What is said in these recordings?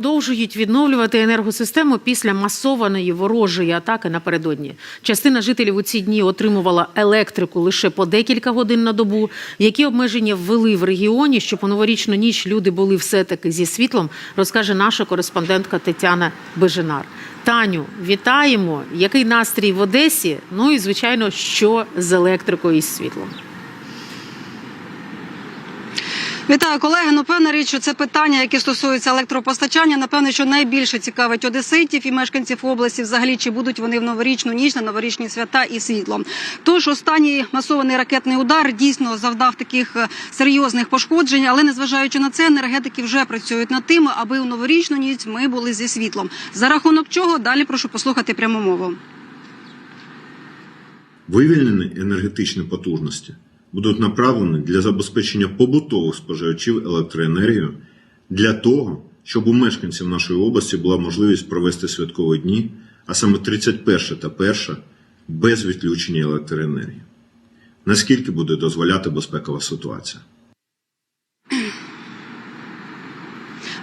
Продовжують відновлювати енергосистему після масованої ворожої атаки напередодні. Частина жителів у ці дні отримувала електрику лише по декілька годин на добу. Які обмеження ввели в регіоні, щоб у новорічну ніч люди були все-таки зі світлом, розкаже наша кореспондентка Тетяна Беженар. Таню, вітаємо! Який настрій в Одесі? Ну і звичайно, що з електрикою і світлом. Вітаю, колеги. Ну, певна річ, що це питання, яке стосується електропостачання. Напевне, що найбільше цікавить одеситів і мешканців області, взагалі, чи будуть вони в новорічну ніч на новорічні свята і світлом. Тож останній масований ракетний удар дійсно завдав таких е, серйозних пошкоджень, але незважаючи на це, енергетики вже працюють над тим, аби у новорічну ніч ми були зі світлом. За рахунок чого далі прошу послухати пряму мову. Вивільнені енергетичні потужності будуть направлені для забезпечення побутових споживачів електроенергію для того, щоб у мешканців нашої області була можливість провести святкові дні, а саме 31 та 1 без відключення електроенергії. Наскільки буде дозволяти безпекова ситуація?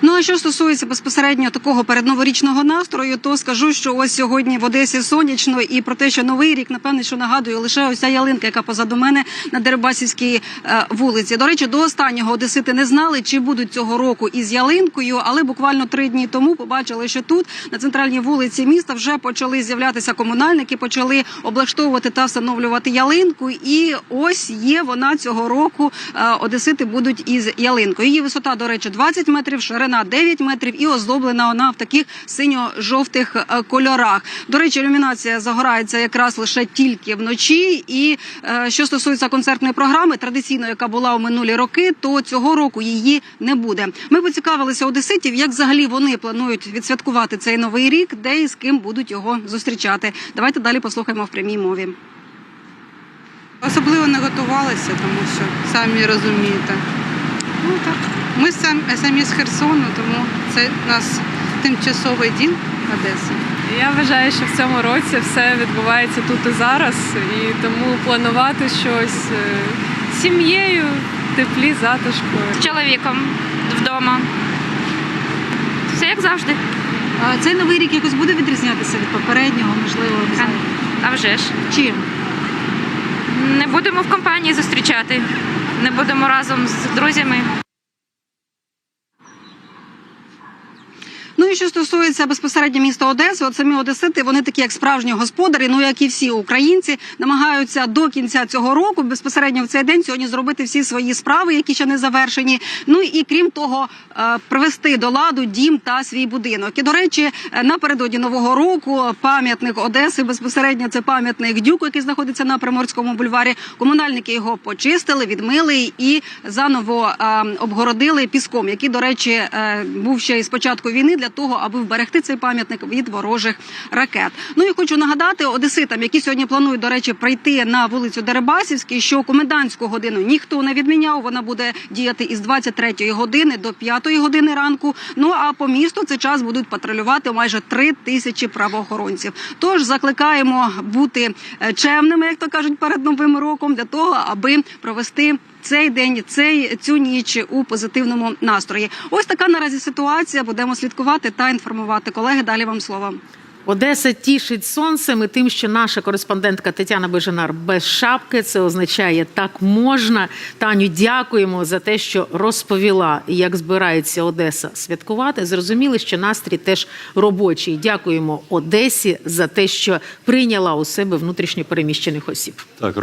Ну а що стосується безпосередньо такого передноворічного настрою, то скажу, що ось сьогодні в Одесі сонячно, і про те, що новий рік, напевне, що нагадує лише ось ця ялинка, яка позаду мене на Дерибасівській е, вулиці. До речі, до останнього одесити не знали, чи будуть цього року із ялинкою, але буквально три дні тому побачили, що тут на центральній вулиці міста вже почали з'являтися комунальники, почали облаштовувати та встановлювати ялинку. І ось є вона цього року. Е, Одесити будуть із ялинкою. Її висота, до речі, 20 метрів, ширина 9 метрів, і оздоблена вона в таких синьо-жовтих е, кольорах. До речі, ілюмінація загорається якраз лише тільки вночі. І е, що стосується концертної програми, традиційно, яка була у минулі роки, то цього року її не буде. Ми поцікавилися одеситів, як взагалі вони планують відсвяткувати цей новий рік, де і з ким будуть його зустрічати. Давайте далі послухаємо в прямій мові. Особливо не готувалися, тому що самі розумієте. Ну так. Ми сам, самі з Херсону, тому це у нас тимчасовий дім Одеси. Я вважаю, що в цьому році все відбувається тут і зараз, і тому планувати щось е, з сім'єю, теплі, затишку. з чоловіком вдома. Все як завжди. А цей новий рік якось буде відрізнятися від попереднього, можливо, не знаю. А вже ж. чим? Не будемо в компанії зустрічати. Не будемо разом з друзями. Ну і що стосується безпосередньо міста Одеси, от самі Одесити, вони такі як справжні господарі, ну як і всі українці, намагаються до кінця цього року безпосередньо в цей день сьогодні зробити всі свої справи, які ще не завершені. Ну і крім того, е, привести до ладу дім та свій будинок. І до речі, е, напередодні нового року пам'ятник Одеси безпосередньо це пам'ятник дюку, який знаходиться на Приморському бульварі. Комунальники його почистили, відмили і заново е, обгородили піском, який, до речі, е, був ще із початку війни для того, аби вберегти цей пам'ятник від ворожих ракет. Ну і хочу нагадати одеситам, які сьогодні планують, до речі, прийти на вулицю Дерибасівській, що комендантську годину ніхто не відміняв. Вона буде діяти із 23 години до 5 години ранку. Ну а по місту цей час будуть патрулювати майже 3 тисячі правоохоронців. Тож закликаємо бути е, чемними, як то кажуть, перед новим роком, для того, аби провести. Цей день, цей цю ніч у позитивному настрої. Ось така наразі ситуація. Будемо слідкувати та інформувати колеги. Далі вам слово. Одеса тішить сонцем і тим, що наша кореспондентка Тетяна Бежанар без шапки. Це означає так можна. Таню, дякуємо за те, що розповіла, як збирається Одеса святкувати. Зрозуміли, що настрій теж робочий. Дякуємо Одесі за те, що прийняла у себе внутрішньо переміщених осіб. Так,